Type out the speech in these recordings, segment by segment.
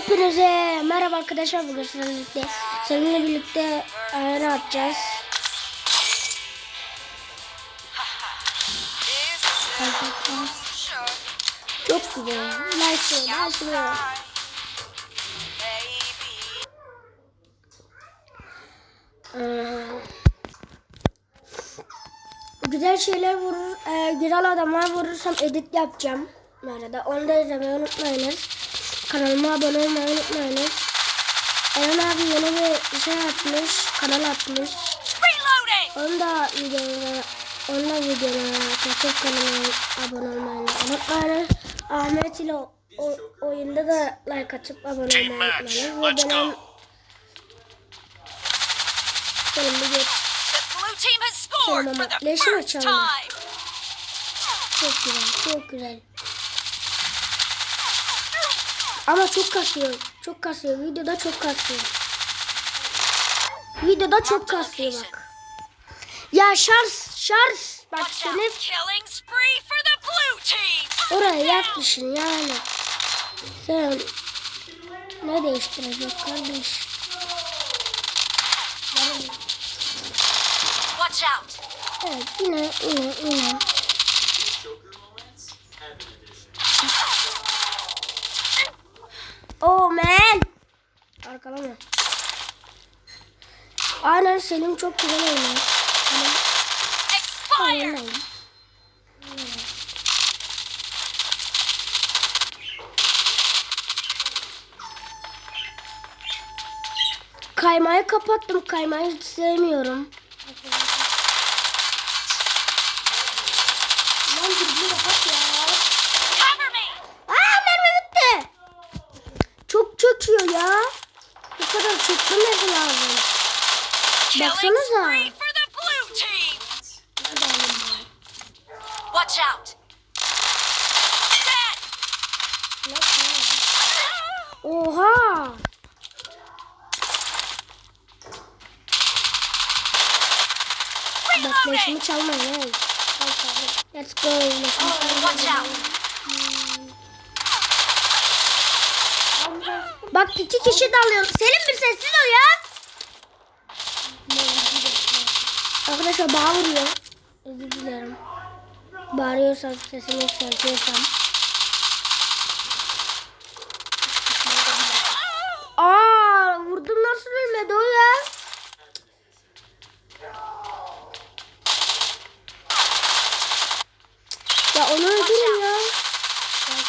Hepinize merhaba arkadaşlar bugün sizinle birlikte seninle birlikte ayarı atacağız. Çok güzel. Nice, nice. Ee, güzel şeyler vurur, e, güzel adamlar vurursam edit yapacağım. Bu arada onu da izlemeyi unutmayınız. Kanalıma abone olmayı unutmayınız. Eren abi yeni bir şey açmış, kanal açmış. Reloading! Onu da videoya, onu da videoya, TikTok kanalıma abone olmayı unutmayınız. Ahmet ile o, oyunda da like atıp abone olmayı unutmayınız. Ve benim bir geç The blue team has scored Tamam for ama the leşi mi first çaldı? time. çok güzel, çok güzel. Ama çok kasıyor, çok kasıyor. Videoda çok kasıyor. Videoda çok kasıyor bak. Ya şarj, şarj. Bak senin oraya yapmışsın yani. Sen ne değiştirecek kardeş? Evet yine yine yine. Oh man. Arkalama. Aynen Selim çok güzel oynuyor. Oynayayım. Kaymayı kapattım. Kaymayı sevmiyorum. çıkmamız lazım. Baksanıza. Watch out. Oha. Bak leşimi çalmayın. Let's go. Let's go. Let's go. Watch out. Mm. Bak iki kişi dalıyor. Selim bir sessiz ol ya. Arkadaşlar bağ vuruyor. Özür dilerim. Bağırıyorsam sesimi yükseltiyorsam. Aa vurdum nasıl ölmedi o ya? Ya onu öldürün ya.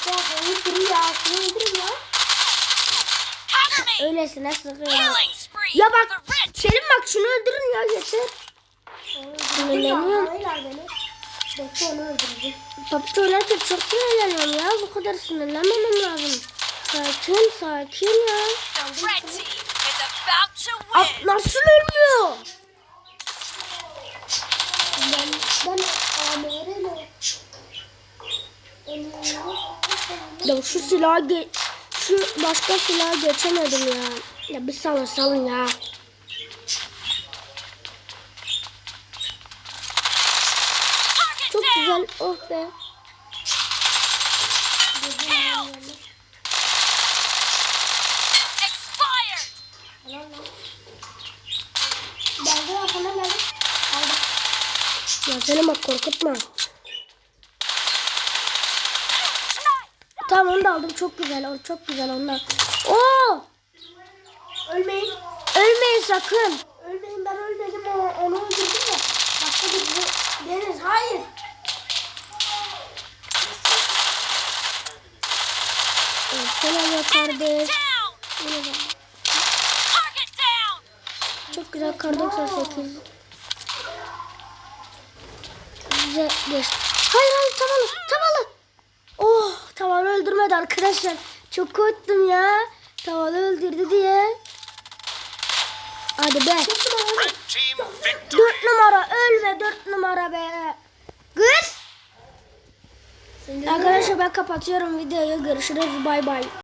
Ya onu öldürün ya. Şunu öldürün! Öylesine sıkıyorum. Ya bak. Selim bak şunu öldürün ya yeter. Sinirleniyorum. PUBG oynarken çok sinirleniyorum ya. Bu kadar sinirlenmemem lazım. Sakin sakin ya. Win. nasıl ölmüyor? Ben, ben Ya şu silahı şu başka silahı geçemedim ya. Ya bir salın salın ya. Çok güzel. Oh be. Ya seni bak korkutma. Tamam onu da aldım. Çok güzel. O çok güzel onlar. Oo! Ölmeyin. Ölmeyin sakın. Ölmeyin ben ölmedim o, onu öldürdüm de. Başka bir Deniz hayır. Selam kardeş. Çok güzel kar 98. Bize geçti. Hayır hayır tavalı tavalı. Oh öldürmedi arkadaşlar. Çok korktum ya. Tavalı öldürdü diye. Hadi be. Dört numara ölme dört numara be. Kız. Arkadaşlar ben kapatıyorum videoyu. Görüşürüz bay bay.